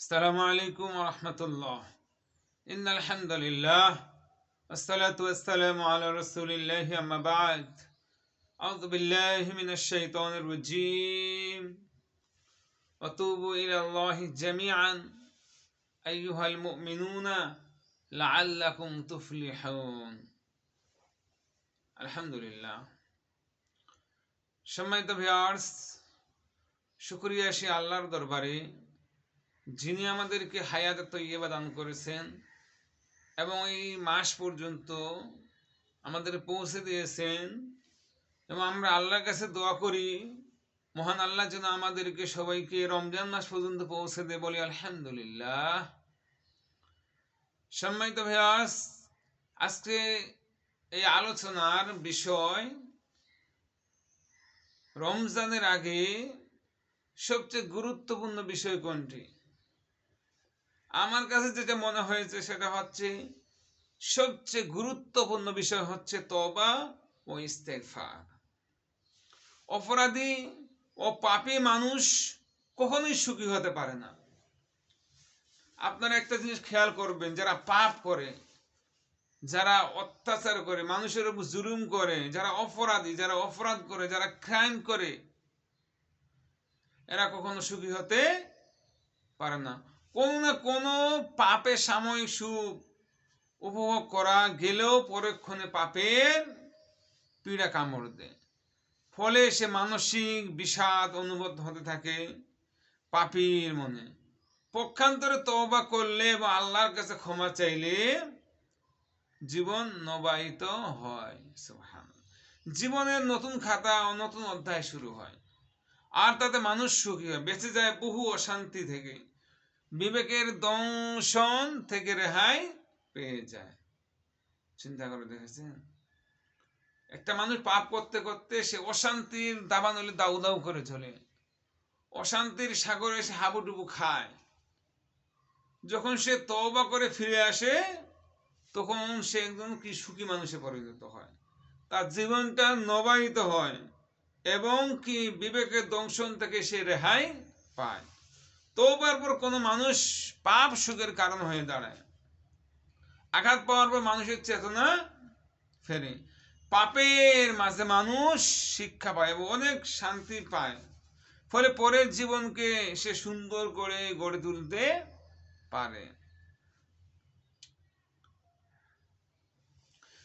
السلام عليكم ورحمة الله إن الحمد لله والصلاة والسلام على رسول الله أما بعد أعوذ بالله من الشيطان الرجيم وتوبوا إلى الله جميعا أيها المؤمنون لعلكم تفلحون الحمد لله সম্মানিত ভিউয়ার্স শুক্রিয়া সে আল্লাহর দরবারে যিনি আমাদেরকে হায়াতে তৈয়বা দান করেছেন এবং এই মাস পর্যন্ত আমাদের পৌঁছে দিয়েছেন এবং আমরা আল্লাহর কাছে দোয়া করি, মহান আল্লাহ যেন আমাদেরকে সবাইকে রমজান মাস পর্যন্ত পৌঁছে দে বলি আলহামদুলিল্লাহ। সম্মানিত ভাইয়াস, আজকে এই আলোচনার বিষয় রমজানের আগে সবচেয়ে গুরুত্বপূর্ণ বিষয় কোনটি? আমার কাছে যেটা মনে হয়েছে সেটা হচ্ছে, সবচেয়ে গুরুত্বপূর্ণ বিষয় হচ্ছে তবা ও ইস্তেগফার। অপরাধী ও পাপী মানুষ কখনোই সুখী হতে পারে না। আপনারা একটা জিনিস খেয়াল করবেন, যারা পাপ করে, যারা অত্যাচার করে, মানুষের উপর জুলুম করে, যারা অপরাধী, যারা অপরাধ করে, যারা ক্রাইম করে, এরা কখনো সুখী হতে পারে না। কোনো না কোনো পাপে সাময়িক সুখ উপভোগ করা গেলেও পরক্ষণে পাপের পীড়া কামড় দেয়। ফলে সে মানসিক বিষাদ অনুভূত হতে থাকে পাপির মনে। পক্ষান্তরে তওবা করলে বা আল্লাহর কাছে ক্ষমা চাইলে জীবন নবায়িত হয় জীবনের নতুন খাতা ও নতুন অধ্যায় শুরু হয়। আর তাতে মানুষ সুখী হয়, বেঁচে যায় বহু অশান্তি থেকে। বিবেকের দংশন থেকে রেহাই পেয়ে যায়। চিন্তা করে দেখেছেন? একটা মানুষ পাপ করতে করতে সে অশান্তির দাবানলে দাউ দাউ করে চলে। অশান্তির সাগরে সে হাবুডুবু খায়। যখন সে তওবা করে ফিরে আসে, তখন সে একজন কি সুখী মানুষে পরিণত হয়। তার জীবনটা নবায়িত হয় এবং কি বিবেকের দংশন থেকে সে রেহাই পায়। তোবার পর কোনো মানুষ পাপ সুখের কারণ হয়ে দাঁড়ায়। আঘাত পাওয়ার পর মানুষের চেতনা ফেরে। পাপের মাঝে মানুষ শিক্ষা পায় এবং অনেক শান্তি পায়। ফলে পরের জীবনকে সে সুন্দর করে গড়ে তুলতে পারে।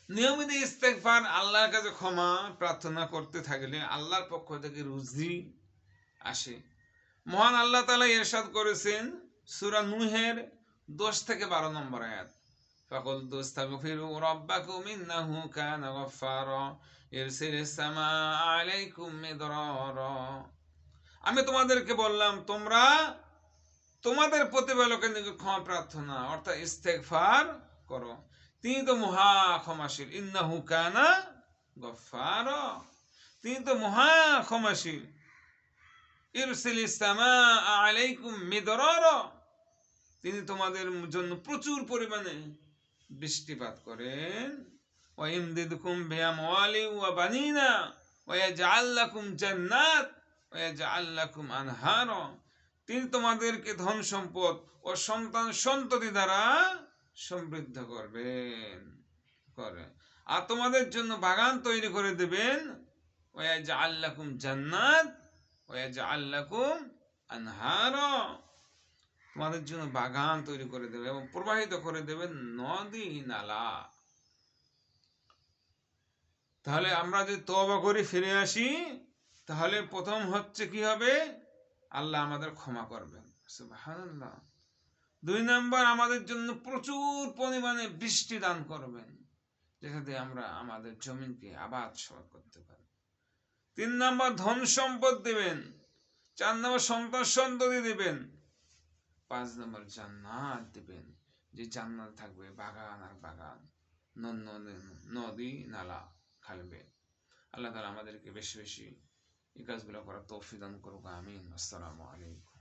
নিয়মিত ইস্তেকফার আল্লাহর কাছে ক্ষমা প্রার্থনা করতে থাকলে আল্লাহর পক্ষ থেকে রুজি আসে। মহান আল্লাহ তালা এরশাদ করেছেন সুরা নুহের দশ থেকে বারো নম্বর আয়াত। ফাকুল তুস্তাগফিরু রাব্বাকুম ইন্নাহু কানা গাফফারা। ইরসিলিস সামা আলাইকুম মিদরারা। আমি তোমাদেরকে বললাম, তোমরা তোমাদের প্রতিপালকের নিকট ক্ষমা প্রার্থনা, অর্থাৎ ইস্তেগফার করো। তিনি তো মহা ক্ষমাশীল, ইন্নাহু কানা গফফারা। তিনি তো মহা ক্ষমাশীল। তিনি তোমাদের জন্য প্রচুর পরিমাণে বৃষ্টিপাত করেন। বানিনা তিনি তোমাদেরকে ধন সম্পদ ও সন্তান সন্ততি দ্বারা সমৃদ্ধ করবেন করে আর তোমাদের জন্য বাগান তৈরি করে দেবেন। ওয়ায়াজআল লাকুম জান্নাত তোমাদের জন্য বাগান তৈরি করে দেবে এবং প্রবাহিত করে দেবেন নদী নালা। তাহলে আমরা যদি তবা করে, ফিরে আসি, তাহলে প্রথম হচ্ছে কি হবে? আল্লাহ আমাদের ক্ষমা করবেন। দুই নম্বর, আমাদের জন্য প্রচুর পরিমাণে বৃষ্টি দান করবেন যেটা দিয়ে আমরা আমাদের জমিনকে আবাদ সবাদ করতে পারি। তিন নম্বর ধন সম্পদ দেবেন, চার নম্বর সন্তান সন্ততি দেবেন, পাঁচ নম্বর জান্নাত দেবেন, যে জান্নাত থাকবে বাগান আর বাগান, নদী নালা খালবে আল্লাহ তালা আমাদেরকে বেশি বেশি এই কাজগুলো করার তৌফিক দান করুক, আমিন। আসসালামু আলাইকুম।